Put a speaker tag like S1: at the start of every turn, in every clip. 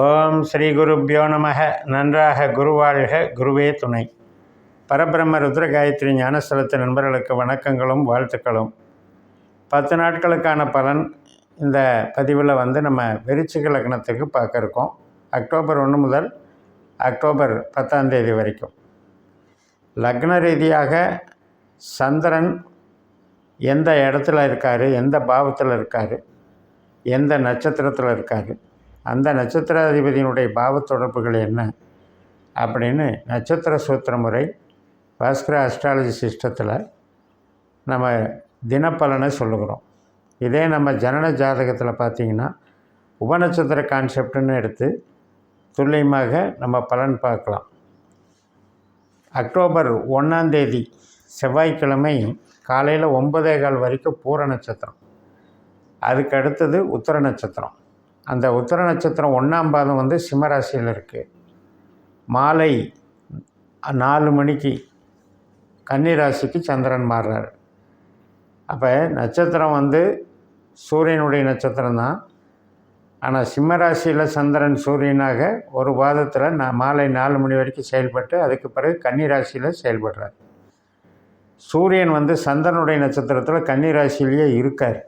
S1: ஓம் ஸ்ரீ குருப்பியோ நமக. நன்றாக குருவாழ்க. குருவே துணை. பரபிரம்ம ருத்ர காயத்ரி ஞானஸ்தலத்து நண்பர்களுக்கு வணக்கங்களும் வாழ்த்துக்களும். பத்து நாட்களுக்கான பலன் இந்த பதிவில் வந்து நம்ம விருச்சிக லக்னத்துக்கு பார்க்க இருக்கோம் அக்டோபர் ஒன்று முதல் அக்டோபர் பத்தாம் தேதி வரைக்கும். லக்ன ரீதியாக சந்திரன் எந்த இடத்துல இருக்கார்? எந்த பாவத்தில் இருக்கார்? எந்த நட்சத்திரத்தில் இருக்கார்? அந்த நட்சத்திராதிபதியினுடைய பாவ தொடர்புகள் என்ன அப்படின்னு நட்சத்திர சூத்திர முறை பாஸ்கர அஸ்ட்ராலஜி சிஸ்டத்தில் நம்ம தினப்பலனை சொல்லுகிறோம். இதே நம்ம ஜனன ஜாதகத்தில் பார்த்திங்கன்னா உபநட்சத்திர கான்செப்டுன்னு எடுத்து துல்லியமாக நம்ம பலன் பார்க்கலாம். அக்டோபர் ஒன்றாந்தேதி செவ்வாய்க்கிழமை காலையில் ஒன்பதே கால் வரைக்கும் பூர நட்சத்திரம். அதுக்கு அடுத்தது உத்தர நட்சத்திரம். அந்த உத்தர நட்சத்திரம் ஒன்றாம் பாதம் வந்து சிம்மராசியில் இருக்குது மாலை நாலு மணிக்கு கன்னிராசிக்கு சந்திரன் மாறுறார். அப்போ நட்சத்திரம் வந்து சூரியனுடைய நட்சத்திரம் தான். ஆனால் சிம்மராசியில் சந்திரன் சூரியனாக ஒரு பாதத்தில் நான் மாலை நாலு மணி வரைக்கும் செயல்பட்டு அதுக்கு பிறகு கன்னிராசியில் செயல்படுறார். சூரியன் வந்து சந்திரனுடைய நட்சத்திரத்தில் கன்னிராசிலேயே இருக்கார்.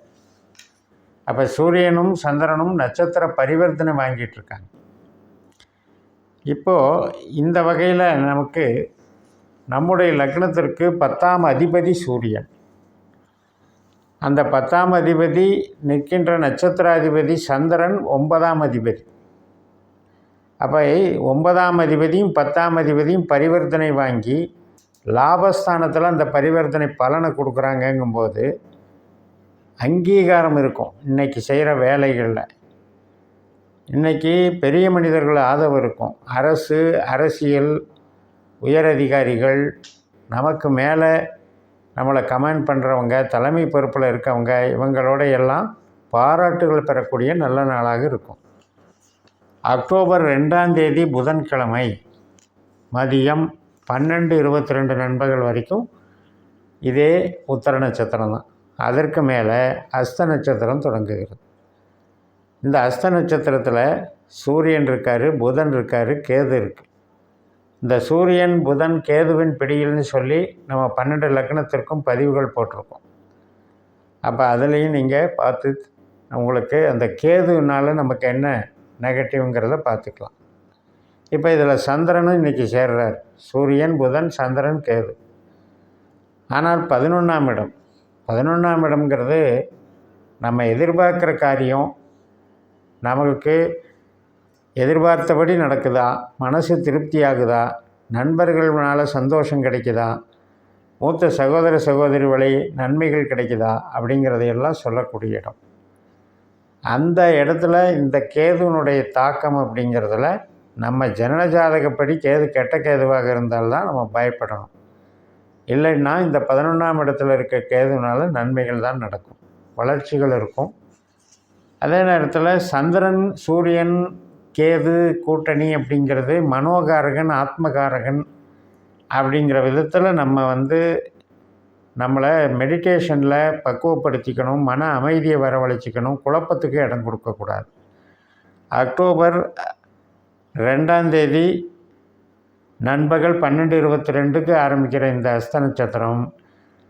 S1: அப்போ சூரியனும் சந்திரனும் நட்சத்திர பரிவர்த்தனை வாங்கிட்டு இருக்காங்க. இப்போது இந்த வகையில் நமக்கு நம்முடைய லக்னத்திற்கு பத்தாம் அதிபதி சூரியன். அந்த பத்தாம் அதிபதி நிற்கின்ற நட்சத்திராதிபதி சந்திரன் ஒன்பதாம் அதிபதி. அப்போ ஒன்பதாம் அதிபதியும் பத்தாம் அதிபதியும் பரிவர்த்தனை வாங்கி லாபஸ்தானத்தில் அந்த பரிவர்த்தனை பலனை கொடுக்குறாங்கங்கும்போது அங்கீகாரம் இருக்கும். இன்றைக்கி செய்கிற வேலைகளில். இன்றைக்கி பெரிய மனிதர்கள் ஆதரவு இருக்கும். அரசு அரசியல் உயரதிகாரிகள் நமக்கு மேலே நம்மளை கமெண்ட் பண்ணுறவங்க தலைமை பொறுப்பில் இருக்கவங்க இவங்களோட எல்லாம் பாராட்டுகள் பெறக்கூடிய நல்ல நாளாக இருக்கும். அக்டோபர் ரெண்டாம் தேதி புதன்கிழமை மதியம் பன்னெண்டு இருபத்தி ரெண்டு நண்பர்கள் வரைக்கும் இதே உத்தர நட்சத்திரம் தான். அதற்கு மேலே அஸ்த நட்சத்திரம் தொடங்குகிறது. இந்த அஸ்த நட்சத்திரத்தில் சூரியன் இருக்கார் புதன் இருக்கார் கேது இருக்குது இந்த சூரியன் புதன் கேதுவின் பிடியில்னு சொல்லி நம்ம பன்னெண்டு லக்னத்திற்கும் பதிவுகள் போட்டிருக்கோம். அப்போ அதுலேயும் நீங்கள் பார்த்து உங்களுக்கு அந்த கேதுனால நமக்கு என்ன நெகட்டிவ்ங்கிறத பார்த்துக்கலாம். இப்போ இதில் சந்திரனும் இன்றைக்கி சேர்றார். சூரியன் புதன் சந்திரன் கேது. ஆனால் பதினொன்றாம் இடம் பதினொன்றாம் இடம்ங்கிறது நம்ம எதிர்பார்க்குற காரியம். நமக்கு எதிர்பார்த்தபடி நடக்குதா? மனசு திருப்தி ஆகுதா நண்பர்களால் சந்தோஷம் கிடைக்குதா? மூத்த சகோதர சகோதரி வழி நன்மைகள் கிடைக்குதா? அப்படிங்கிறதையெல்லாம் சொல்லக்கூடிய இடம். அந்த இடத்துல இந்த கேதுனுடைய தாக்கம் அப்படிங்கிறதுல நம்ம ஜனன ஜாதகப்படி கேது கெட்ட கேதுவாக இருந்தால்தான் நம்ம பயப்படணும். இல்லைன்னா இந்த பதினொன்றாம் இடத்துல இருக்க கேதுனால நன்மைகள் தான் நடக்கும். வளர்ச்சிகள் இருக்கும். அதே நேரத்தில் சந்திரன் சூரியன் கேது கூட்டணி அப்படிங்கிறது மனோகாரகன் ஆத்மகாரகன் அப்படிங்கிற விதத்தில் நம்ம வந்து நம்மளை மெடிடேஷனில் பக்குவப்படுத்திக்கணும் மன அமைதியை வரவழைச்சிக்கணும் குழப்பத்துக்கு இடம் கொடுக்கக்கூடாது. அக்டோபர் ரெண்டாம் தேதி நண்பகல் பன்னெண்டு இருபத்தி ரெண்டுக்கு ஆரம்பிக்கிற இந்த அஸ்த நட்சத்திரம்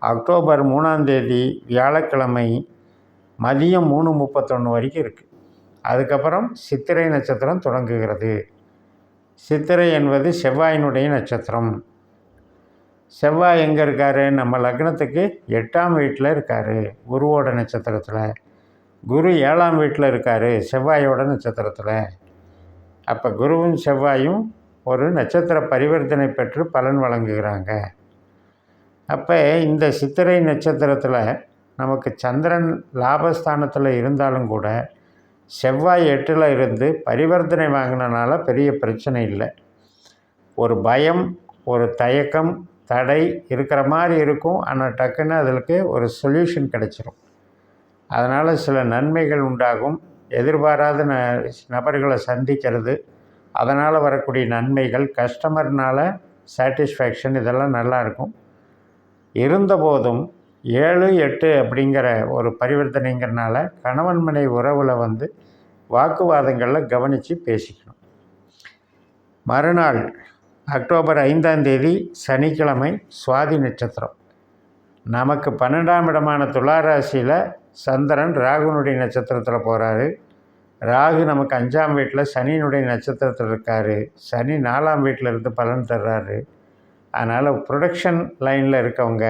S1: அக்டோபர் மூணாம் தேதி வியாழக்கிழமை மதியம் மூணு முப்பத்தொன்று வரைக்கும் இருக்குது அதுக்கப்புறம் சித்திரை நட்சத்திரம் தொடங்குகிறது. சித்திரை என்பது செவ்வாயினுடைய நட்சத்திரம். செவ்வாய் எங்கே இருக்கார்? நம்ம லக்னத்துக்கு எட்டாம் வீட்டில் இருக்கார் குருவோட நட்சத்திரத்தில். குரு ஏழாம் வீட்டில் இருக்கார் செவ்வாயோட நட்சத்திரத்தில். அப்போ குருவும் செவ்வாயும் ஒரு நட்சத்திர பரிவர்த்தனை பெற்று பலன் வழங்குகிறாங்க. அப்போ இந்த சித்திரை நட்சத்திரத்தில் நமக்கு சந்திரன் லாபஸ்தானத்தில் இருந்தாலும் கூட செவ்வாய் எட்டில் இருந்து பரிவர்த்தனை வாங்கினனால பெரிய பிரச்சனை இல்லை. ஒரு பயம் ஒரு தயக்கம் தடை இருக்கிற மாதிரி இருக்கும். ஆனால் டக்குன்னு அதற்கு ஒரு சொல்யூஷன் கிடச்சிரும். அதனால் சில நன்மைகள் உண்டாகும். எதிர்பாராத ந நபர்களை சந்திக்கிறது. அதனால் வரக்கூடிய நன்மைகள் கஸ்டமர்னால் சாட்டிஸ்ஃபேக்ஷன் இதெல்லாம் நல்லாயிருக்கும். இருந்தபோதும் ஏழு எட்டு அப்படிங்கிற ஒரு பரிவர்த்தனைங்கிறனால கணவன் மனை உறவில் வந்து வாக்குவாதங்களில் கவனித்து பேசிக்கணும். மறுநாள் அக்டோபர் ஐந்தாம் தேதி சனிக்கிழமை சுவாதி நட்சத்திரம். நமக்கு பன்னெண்டாம் இடமான துளாராசியில் சந்திரன் ராகுனுடைய நட்சத்திரத்தில் போகிறாரு ராகு நமக்கு அஞ்சாம் வீட்டில் சனியினுடைய நட்சத்திரத்தில் இருக்கார். சனி நாலாம் வீட்டில் இருந்து பலன் தர்றாரு. அதனால் ப்ரொடக்ஷன் லைனில் இருக்கவங்க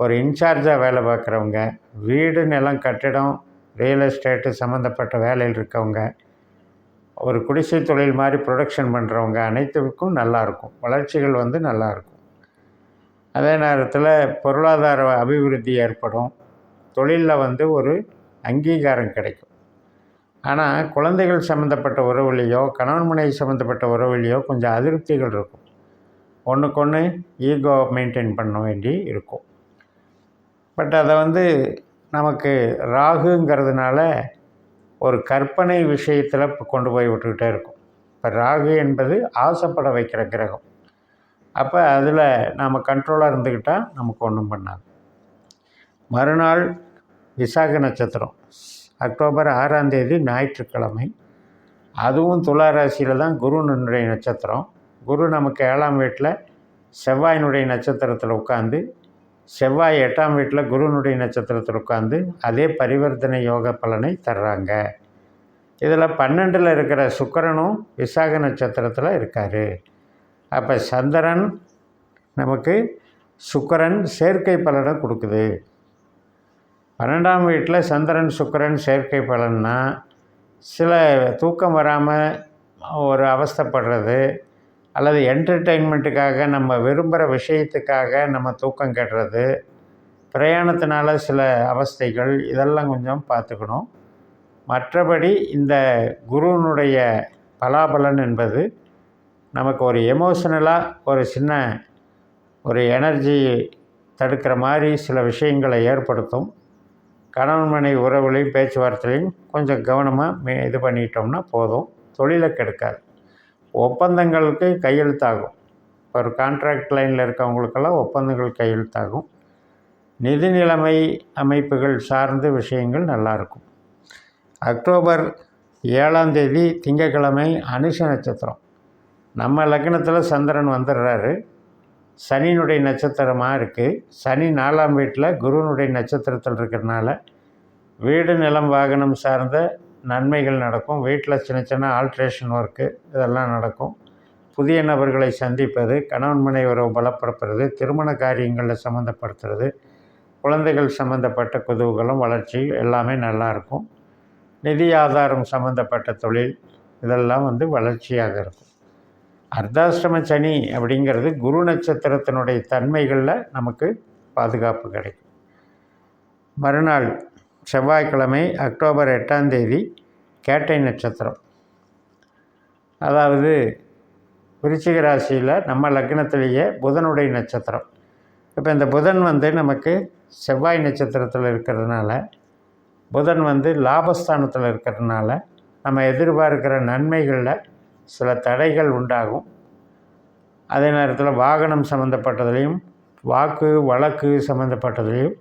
S1: ஒரு இன்சார்ஜாக வேலை பார்க்குறவங்க வீடு நிலம் கட்டிடம் ரியல் எஸ்டேட்டு சம்மந்தப்பட்ட வேலையில் இருக்கவங்க ஒரு குடிசை தொழில் மாதிரி ப்ரொடக்ஷன் பண்ணுறவங்க அனைத்துக்கும் நல்லாயிருக்கும் வளர்ச்சிகள் வந்து நல்லாயிருக்கும் அதே நேரத்தில் பொருளாதார அபிவிருத்தி ஏற்படும். தொழிலில் வந்து ஒரு அங்கீகாரம் கிடைக்கும். ஆனால் குழந்தைகள் சம்மந்தப்பட்ட உறவுலையோ கணவன் மனைவி சம்மந்தப்பட்ட உறவுலையோ கொஞ்சம் அதிருப்திகள் இருக்கும். ஒன்றுக்கு ஒன்று ஈகோ மெயின்டைன் பண்ண வேண்டி இருக்கும். பட் அதை வந்து நமக்கு ராகுங்கிறதுனால ஒரு கற்பனை விஷயத்தில் இப்போ கொண்டு போய் விட்டுக்கிட்டே இருக்கும். இப்போ ராகு என்பது ஆசைப்பட வைக்கிற கிரகம். அப்போ அதில் நாம் கண்ட்ரோலாக இருந்துக்கிட்டால் நமக்கு ஒன்றும் பண்ணாது. மறுநாள் விசாக நட்சத்திரம். அக்டோபர் ஆறாம் தேதி ஞாயிற்றுக்கிழமை. அதுவும் துலா ராசியில் தான் குருனுடைய நட்சத்திரம். குரு நமக்கு ஏழாம் வீட்டில் செவ்வாயினுடைய நட்சத்திரத்தில் உட்காந்து செவ்வாய் எட்டாம் வீட்டில் குருனுடைய நட்சத்திரத்தில் உட்காந்து அதே பரிவர்த்தனை யோக பலனை தர்றாங்க. இதில் பன்னெண்டில் இருக்கிற சுக்கரனும் விசாக நட்சத்திரத்தில் இருக்கார். அப்போ சந்திரன் நமக்கு சுக்கரன் சேர்க்கை பலனை கொடுக்குது. பன்னெண்டாம் வீட்டில் சந்திரன் சுக்கரன் செயற்கை பலன்னா சில தூக்கம் வராமல் ஒரு அவஸ்தைப்படுறது அல்லது என்டர்டெயின்மெண்ட்டுக்காக நம்ம விரும்புகிற விஷயத்துக்காக நம்ம தூக்கம் கெடுறது. பிரயாணத்தினால சில அவஸ்தைகள் இதெல்லாம் கொஞ்சம் பார்த்துக்கணும். மற்றபடி இந்த குருவினுடைய பலாபலன் என்பது நமக்கு ஒரு எமோஷனலாக ஒரு சின்ன ஒரு எனர்ஜி தடுக்கிற மாதிரி சில விஷயங்களை ஏற்படுத்தும். கணவன் மனை உறவுலையும் பேச்சுவார்த்தையிலையும் கொஞ்சம் கவனமாக மே இது பண்ணிட்டோம்னா போதும். தொழிலை கெடுக்காது. ஒப்பந்தங்களுக்கு கையெழுத்தாகும். இப்போ ஒரு கான்ட்ராக்ட் லைனில் இருக்கவங்களுக்கெல்லாம் ஒப்பந்தங்கள் கையெழுத்தாகும். நிதி நிலைமை அமைப்புகள் சார்ந்த விஷயங்கள் நல்லாயிருக்கும் அக்டோபர் ஏழாம் தேதி திங்கக்கிழமை அனுஷ நட்சத்திரம். நம்ம லக்னத்தில் சந்திரன் வந்துடுறாரு. சனியினுடைய நட்சத்திரமாக இருக்குது சனி நாலாம் வீட்டில் குருனுடைய நட்சத்திரத்தில் இருக்கிறனால வீடு நிலம் வாகனம் சார்ந்த நன்மைகள் நடக்கும். வீட்டில் சின்ன சின்ன ஆல்ட்ரேஷன் ஒர்க்கு இதெல்லாம் நடக்கும். புதிய நபர்களை சந்திப்பது கணவன் மனை உறவு பலப்படுத்துறது திருமண காரியங்களில் சம்மந்தப்படுத்துறது குழந்தைகள் சம்மந்தப்பட்ட குதவுகளும் வளர்ச்சி எல்லாமே நல்லாயிருக்கும் நிதி ஆதாரம் சம்மந்தப்பட்ட தொழில் இதெல்லாம் வந்து வளர்ச்சியாக இருக்கும். அர்த்தாஷ்டம சனி அப்படிங்கிறது குரு நட்சத்திரத்தினுடைய தன்மைகளில் நமக்கு பாதுகாப்பு கிடைக்கும். மறுநாள் செவ்வாய்க்கிழமை அக்டோபர் எட்டாம் தேதி கேட்டை நட்சத்திரம். அதாவது விருச்சிக ராசியில் நம்ம லக்னத்திலேயே புதனுடைய நட்சத்திரம். இப்போ இந்த புதன் வந்து நமக்கு செவ்வாய் நட்சத்திரத்தில் இருக்கிறதுனால புதன் வந்து லாபஸ்தானத்தில் இருக்கிறதுனால நம்ம எதிர்பார்க்கிற நன்மைகளில் சில தடைகள் உண்டாகும். அதே நேரத்தில் வாகனம் சம்மந்தப்பட்டதுலேயும் வாக்கு வழக்கு சம்மந்தப்பட்டதுலேயும்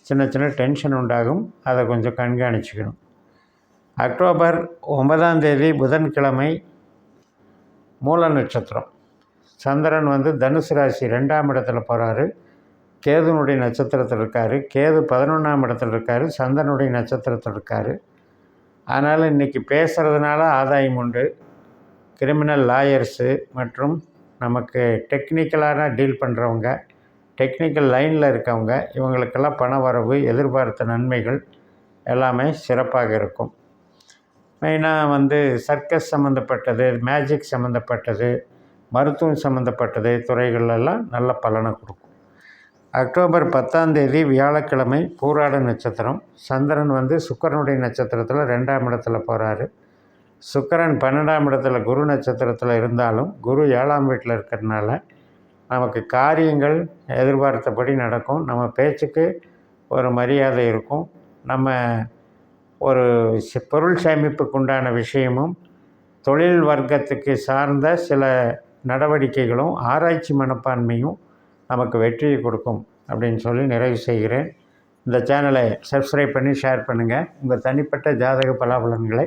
S1: சின்ன சின்ன டென்ஷன் உண்டாகும். அதை கொஞ்சம் கண்காணிச்சுக்கணும். அக்டோபர் ஒன்பதாம் தேதி புதன்கிழமை மூல நட்சத்திரம். சந்திரன் வந்து தனுசு ராசி ரெண்டாம் இடத்துல போகிறாரு கேதுனுடைய நட்சத்திரத்தில் இருக்கார். கேது பதினொன்றாம் இடத்துல இருக்கார். சந்திரனுடைய நட்சத்திரத்தில் இருக்கார். அதனால் இன்றைக்கி பேசுகிறதுனால ஆதாயம் உண்டு. கிரிமினல் லாயர்ஸு மற்றும் நமக்கு டெக்னிக்கலான டீல் பண்ணுறவங்க டெக்னிக்கல் லைனில் இருக்கவங்க இவங்களுக்கெல்லாம் பண வரவு எதிர்பார்த்த நன்மைகள் எல்லாமே சிறப்பாக இருக்கும். மெயினாக வந்து சர்க்கஸ் சம்மந்தப்பட்டது மேஜிக் சம்மந்தப்பட்டது மருத்துவம் சம்மந்தப்பட்டது துறைகளெல்லாம் நல்ல பலனை கொடுக்கும். அக்டோபர் பத்தாம் தேதி வியாழக்கிழமை பூராட நட்சத்திரம். சந்திரன் வந்து சுக்கரனுடைய நட்சத்திரத்தில் ரெண்டாம் இடத்துல போகிறாரு சுக்கரன் பன்னெண்டாம் இடத்துல குரு நட்சத்திரத்தில் இருந்தாலும் குரு ஏழாம் வீட்டில் இருக்கிறதுனால நமக்கு காரியங்கள் எதிர்பார்த்தபடி நடக்கும். நம்ம பேச்சுக்கு ஒரு மரியாதை இருக்கும். நம்ம ஒரு பொருள் சேமிப்புக்கு உண்டான விஷயமும் தொழில் வர்க்கத்துக்கு சார்ந்த சில நடவடிக்கைகளும் ஆராய்ச்சி மனப்பான்மையும் நமக்கு வெற்றியை கொடுக்கும் அப்படின்னு சொல்லி நிறைவு செய்கிறேன். இந்த சேனலை சப்ஸ்கிரைப் பண்ணி ஷேர் பண்ணுங்கள் உங்கள் தனிப்பட்ட ஜாதக பலாபலன்களை